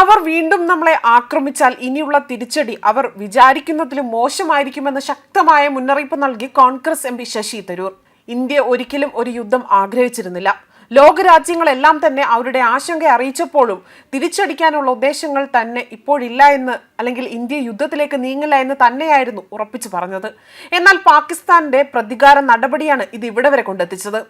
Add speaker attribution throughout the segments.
Speaker 1: അവർ വീണ്ടും നമ്മളെ ആക്രമിച്ചാൽ ഇനിയുള്ള തിരിച്ചടി അവർ വിചാരിക്കുന്നതിലും മോശമായിരിക്കുമെന്ന് ശക്തമായ മുന്നറിയിപ്പ് നൽകി Congress M P Shashi Tharoor. India ഒരിക്കലും ഒരു യുദ്ധം ആഗ്രഹിച്ചിരുന്നില്ല. ലോകരാജ്യങ്ങളെല്ലാം തന്നെ അവരുടെ ആശങ്ക അറിയിച്ചപ്പോഴും തിരിച്ചടിക്കാനുള്ള ഉദ്ദേശങ്ങൾ തന്നെ ഇപ്പോഴില്ല എന്ന് അല്ലെങ്കിൽ ഇന്ത്യ യുദ്ധത്തിലേക്ക് നീങ്ങില്ല എന്ന് തന്നെയായിരുന്നു ഉറപ്പിച്ചു പറഞ്ഞത്. എന്നാൽ പാകിസ്ഥാന്റെ പ്രതികാര നടപടിയാണ് ഇത് ഇവിടെ വരെ കൊണ്ടെത്തിച്ചത്.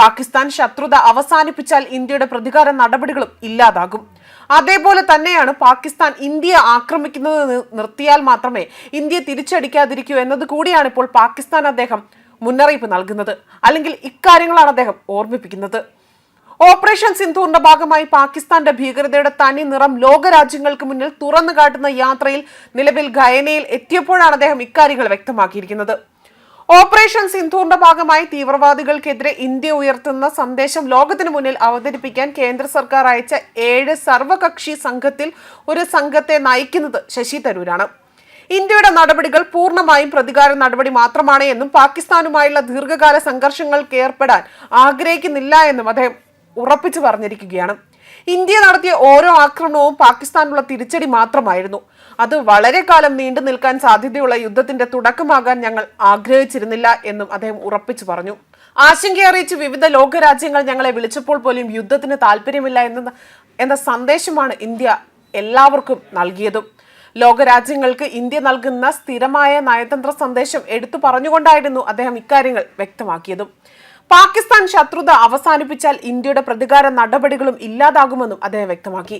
Speaker 1: പാകിസ്ഥാൻ ശത്രുത അവസാനിപ്പിച്ചാൽ ഇന്ത്യയുടെ പ്രതികാര നടപടികളും ഇല്ലാതാകും. അതേപോലെ തന്നെയാണ് പാകിസ്ഥാൻ ഇന്ത്യയെ ആക്രമിക്കുന്നത് നിർത്തിയാൽ മാത്രമേ ഇന്ത്യ തിരിച്ചടിക്കാതിരിക്കൂ എന്നത് കൂടിയാണ് ഇപ്പോൾ പാകിസ്ഥാൻ അദ്ദേഹം മുന്നറിയിപ്പ് നൽകുന്നത്. അല്ലെങ്കിൽ ഇക്കാര്യങ്ങളാണ് അദ്ദേഹം ഓർമ്മിപ്പിക്കുന്നത്. ഓപ്പറേഷൻ സിന്ധൂറിന്റെ ഭാഗമായി പാകിസ്ഥാന്റെ ഭീകരതയുടെ തനി നിറം ലോകരാജ്യങ്ങൾക്ക് മുന്നിൽ തുറന്നു കാട്ടുന്ന യാത്രയിൽ നിലവിൽ ഗയനയിൽ എത്തിയപ്പോഴാണ് അദ്ദേഹം ഇക്കാര്യങ്ങൾ വ്യക്തമാക്കിയിരിക്കുന്നത്. ഓപ്പറേഷൻ സിന്ധൂറിന്റെ ഭാഗമായി തീവ്രവാദികൾക്കെതിരെ ഇന്ത്യ ഉയർത്തുന്ന സന്ദേശം ലോകത്തിന് മുന്നിൽ അവതരിപ്പിക്കാൻ കേന്ദ്ര സർക്കാർ അയച്ച ഏഴ് സർവകക്ഷി സംഘത്തിൽ ഒരു സംഘത്തെ നയിക്കുന്നത് ശശി തരൂരാണ്. ഇന്ത്യയുടെ നടപടികൾ പൂർണമായും പ്രതികാര നടപടി മാത്രമാണ് എന്നും പാകിസ്ഥാനുമായുള്ള ദീർഘകാല സംഘർഷങ്ങൾക്ക് ഏർപ്പെടാൻ ആഗ്രഹിക്കുന്നില്ല എന്നും അദ്ദേഹം ഉറപ്പിച്ചു പറഞ്ഞിരിക്കുകയാണ്. ഇന്ത്യ നടത്തിയ ഓരോ ആക്രമണവും പാകിസ്ഥാനുള്ള തിരിച്ചടി മാത്രമായിരുന്നു. അത് വളരെ കാലം നീണ്ടു നിൽക്കാൻ സാധ്യതയുള്ള യുദ്ധത്തിന്റെ തുടക്കമാകാൻ ഞങ്ങൾ ആഗ്രഹിച്ചിരുന്നില്ല എന്നും അദ്ദേഹം ഉറപ്പിച്ചു പറഞ്ഞു. ആശങ്കയറിയിച്ച് വിവിധ ലോകരാജ്യങ്ങൾ ഞങ്ങളെ വിളിച്ചപ്പോൾ പോലും യുദ്ധത്തിന് താല്പര്യമില്ല എന്ന എന്ന സന്ദേശമാണ് ഇന്ത്യ എല്ലാവർക്കും നൽകിയതും. ലോകരാജ്യങ്ങൾക്ക് ഇന്ത്യ നൽകുന്ന സ്ഥിരമായ നയതന്ത്ര സന്ദേശം എടുത്തു പറഞ്ഞുകൊണ്ടായിരുന്നു അദ്ദേഹം ഇക്കാര്യങ്ങൾ വ്യക്തമാക്കിയതും. പാകിസ്ഥാൻ ശത്രുത അവസാനിപ്പിച്ചാൽ ഇന്ത്യയുടെ പ്രതികാര നടപടികളും ഇല്ലാതാകുമെന്നും അദ്ദേഹം വ്യക്തമാക്കി.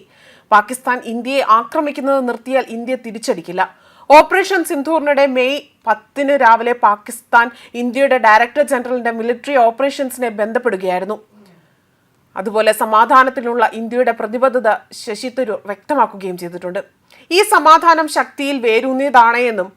Speaker 1: പാകിസ്ഥാൻ ഇന്ത്യയെ ആക്രമിക്കുന്നത് നിർത്തിയാൽ ഇന്ത്യ തിരിച്ചടിക്കില്ല. ഓപ്പറേഷൻ സിന്ധൂറിനിടെ മെയ് പത്തിന് രാവിലെ പാകിസ്ഥാൻ ഇന്ത്യയുടെ ഡയറക്ടർ ജനറലിന്റെ മിലിറ്ററി ഓപ്പറേഷൻസിനെ ബന്ധപ്പെടുകയായിരുന്നു. അതുപോലെ സമാധാനത്തിനുള്ള ഇന്ത്യയുടെ പ്രതിബദ്ധത ശശി തരൂർ വ്യക്തമാക്കുകയും ചെയ്തിട്ടുണ്ട്. ഈ സമാധാനം ശക്തിയിൽ വേരൂന്നിയതാണ് എന്നും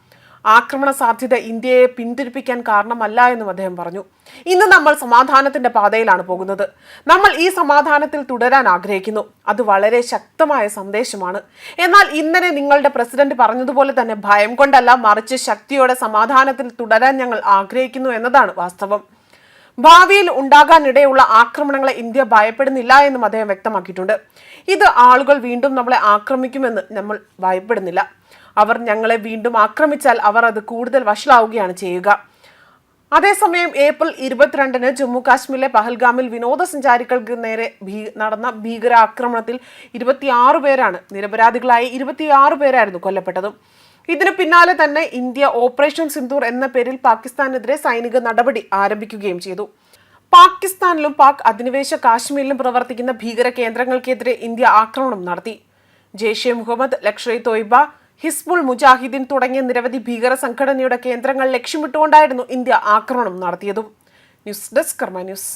Speaker 1: ആക്രമണ സാധ്യത ഇന്ത്യയെ പിന്തിരിപ്പിക്കാൻ കാരണമല്ല എന്നും അദ്ദേഹം പറഞ്ഞു. ഇന്ന് നമ്മൾ സമാധാനത്തിന്റെ പാതയിലാണ് പോകുന്നത്. നമ്മൾ ഈ സമാധാനത്തിൽ തുടരാൻ ആഗ്രഹിക്കുന്നു. അത് വളരെ ശക്തമായ സന്ദേശമാണ്. എന്നാൽ ഇന്നലെ നിങ്ങളുടെ പ്രസിഡന്റ് പറഞ്ഞതുപോലെ തന്നെ ഭയം കൊണ്ടല്ല മറിച്ച് ശക്തിയോടെ സമാധാനത്തിൽ തുടരാൻ ഞങ്ങൾ ആഗ്രഹിക്കുന്നു എന്നതാണ് വാസ്തവം. ഭാവിയിൽ ഉണ്ടാകാനിടയുള്ള ആക്രമണങ്ങളെ ഇന്ത്യ ഭയപ്പെടുന്നില്ല എന്നും അദ്ദേഹം വ്യക്തമാക്കിയിട്ടുണ്ട്. ഇത് ആളുകൾ വീണ്ടും നമ്മളെ ആക്രമിക്കുമെന്ന് നമ്മൾ ഭയപ്പെടുന്നില്ല. അവർ ഞങ്ങളെ വീണ്ടും ആക്രമിച്ചാൽ അവർ അത് കൂടുതൽ വഷളാവുകയാണ് ചെയ്യുക. അതേസമയം ഏപ്രിൽ ഇരുപത്തിരണ്ടിന് ജമ്മു കാശ്മീരിലെ പഹൽഗാമിൽ വിനോദസഞ്ചാരികൾക്ക് നേരെ ഭീ നടന്ന ഭീകരാക്രമണത്തിൽ ഇരുപത്തിയാറ് പേരാണ് നിരപരാധികളായ ഇരുപത്തിയാറ് പേരായിരുന്നു കൊല്ലപ്പെട്ടത്. ഇതിന് പിന്നാലെ തന്നെ ഇന്ത്യ ഓപ്പറേഷൻ സിന്ദൂർ എന്ന പേരിൽ പാകിസ്ഥാനെതിരെ സൈനിക നടപടി ആരംഭിക്കുകയും ചെയ്തു. പാകിസ്ഥാനിലും പാക് അധിനിവേശ കാശ്മീരിലും പ്രവർത്തിക്കുന്ന ഭീകര കേന്ദ്രങ്ങൾക്കെതിരെ ഇന്ത്യ ആക്രമണം നടത്തി. ജെയ്ഷെ മുഹമ്മദ് ലഷ്കർ ഇ തോയ്ബ ഹിസ്ബുൾ മുജാഹിദ്ദീൻ തുടങ്ങിയ നിരവധി ഭീകര സംഘടനയുടെ കേന്ദ്രങ്ങൾ ലക്ഷ്യമിട്ടുകൊണ്ടായിരുന്നു ഇന്ത്യ ആക്രമണം നടത്തിയതും. News desk Karma news.